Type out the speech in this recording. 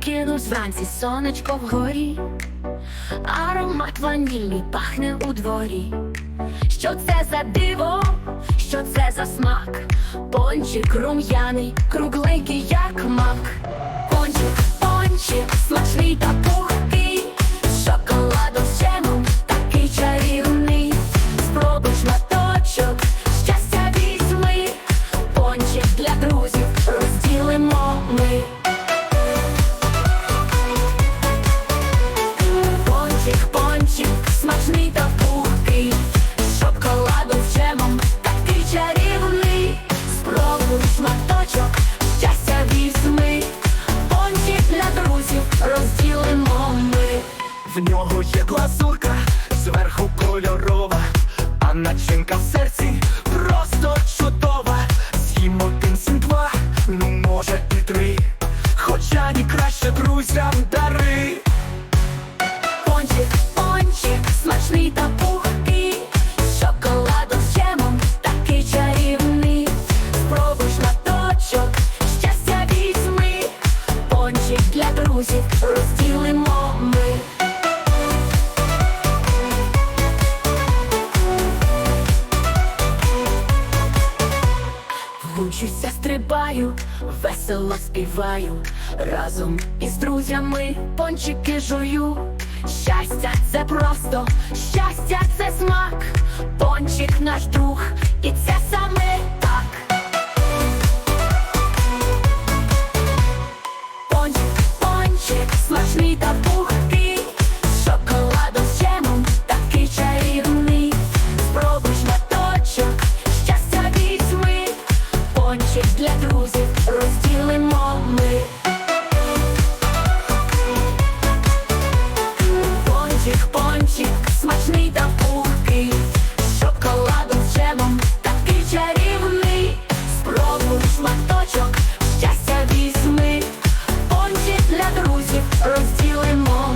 Прокинусь вранці сонечко вгорі, аромат ванілі пахне у дворі. Що це за диво, що це за смак? Пончик рум'яний, кругленький, як мак. Пончик, пончик, В нього є глазурка, зверху кольорова, а начинка в серці просто чудова. З'їм один сім два, ну може і три. Хоча ні краще друзям дари. Пончик, пончик, смачний та пухкий, з шоколадом з джемом, такий чарівний. Спробуй шматочок, щастя візьми, пончик для друзів розділимо ми. Вучуся, стрибаю, весело співаю, разом із друзями пончики жую. Щастя, це просто, щастя, це смак, пончик наш друг, і це для друзів розділимо ми. Пончик, смачний та пухкий. З шоколадом з джемом такий чарівний, спробуй шматочок, щастя візьми, пончик для друзів розділимо.